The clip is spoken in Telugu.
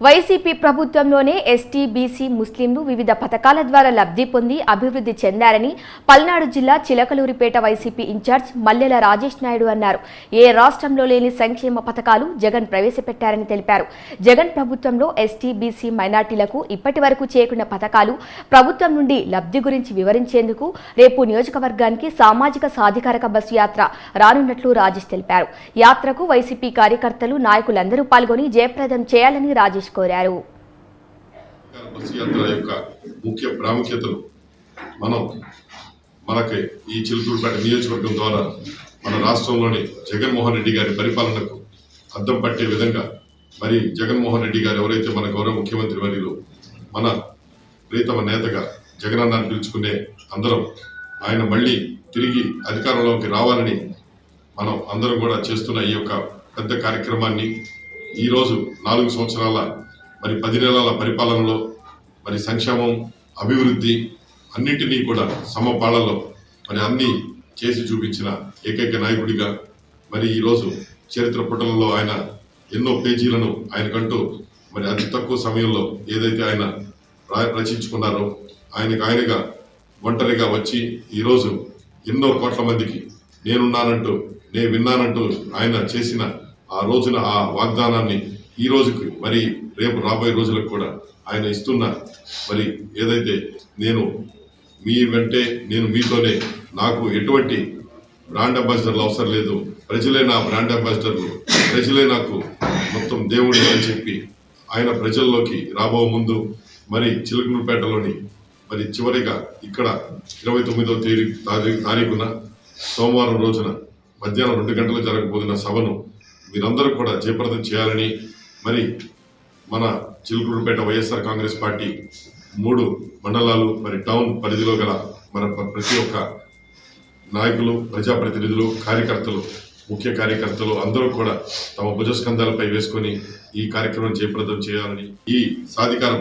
వైసీపీ ప్రభుత్వంలోనే ఎస్టీ బీసీ ముస్లింలు వివిధ పథకాల ద్వారా లబ్ధి పొంది అభివృద్ధి చెందారని పల్నాడు జిల్లా చిలకలూరిపేట వైసీపీ ఇన్ఛార్జ్ మల్లెల రాజేష్ నాయుడు అన్నారు. ఏ రాష్ట్రంలో లేని సంక్షేమ పథకాలు జగన్ ప్రవేశపెట్టారని తెలిపారు. జగన్ ప్రభుత్వంలో ఎస్టీ బీసీ మైనార్టీలకు ఇప్పటి వరకు చేయకున్న పథకాలు ప్రభుత్వం నుండి లబ్ధి గురించి వివరించేందుకు రేపు నియోజకవర్గానికి సామాజిక సాధికారక బస్సు యాత్ర రానున్నట్లు రాజేష్ తెలిపారు. యాత్రకు వైసీపీ కార్యకర్తలు నాయకులందరూ పాల్గొని జయప్రదం చేయాలని రాజేష్ కోరారు. బస్సు యాత్ర యొక్క ముఖ్య ప్రాముఖ్యతలు మనం మనకి ఈ చిలుకూరుపేట నియోజకవర్గం ద్వారా మన రాష్ట్రంలోని జగన్మోహన్ రెడ్డి గారి పరిపాలనకు అద్దం పట్టే విధంగా మరి జగన్మోహన్ రెడ్డి గారు ఎవరైతే మన గౌరవ ముఖ్యమంత్రి వర్యులు మన ప్రీతమ నేతగా జగనన్నాన్ని పిలుచుకునే అందరం ఆయన మళ్ళీ తిరిగి అధికారంలోకి రావాలని మనం అందరం కూడా చేస్తున్న ఈ యొక్క పెద్ద కార్యక్రమాన్ని ఈరోజు నాలుగు సంవత్సరాల మరి పది నెలల పరిపాలనలో మరి సంక్షేమం అభివృద్ధి అన్నింటినీ కూడా సమపాళలో మరి అన్ని చేసి చూపించిన ఏకైక నాయకుడిగా మరి ఈరోజు చరిత్ర పుటలలో ఆయన ఎన్నో పేజీలను ఆయనకంటూ మరి అతి తక్కువ సమయంలో ఏదైతే ఆయన రచించుకున్నారో ఆయనకు ఆయనగా ఒంటరిగా వచ్చి ఈరోజు ఎన్నో కోట్ల మందికి నేనున్నానంటూ నేను విన్నానంటూ ఆయన చేసిన ఆ రోజున ఆ వాగ్దానాన్ని ఈ రోజుకి మరి రేపు రాబోయే రోజులకు కూడా ఆయన ఇస్తున్న మరి ఏదైతే నేను మీ వెంటే నేను మీతోనే నాకు ఎటువంటి బ్రాండ్ అంబాసిడర్లు అవసరం లేదు. ప్రజలే నా బ్రాండ్ అంబాసిడర్లు. ప్రజలే నాకు మొత్తం దేవుడు అని చెప్పి ఆయన ప్రజల్లోకి రాబో ముందు మరి చిలుకలూరుపేటలోని మరి చివరిగా ఇక్కడ ఇరవై తొమ్మిదో తేదీ తారీఖున సోమవారం రోజున మధ్యాహ్నం రెండు గంటలు జరగబోతున్న సభను మీరందరూ కూడా జయప్రదం చేయాలని మరి మన చిలుకూరుపేట వైఎస్ఆర్ కాంగ్రెస్ పార్టీ మూడు మండలాలు మరి టౌన్ పరిధిలో గల మన ప్రతి ఒక్క నాయకులు ప్రజాప్రతినిధులు కార్యకర్తలు ముఖ్య కార్యకర్తలు అందరూ కూడా తమ భుజస్కంధాలపై వేసుకొని ఈ కార్యక్రమం జయప్రదం చేయాలని ఈ సాధికార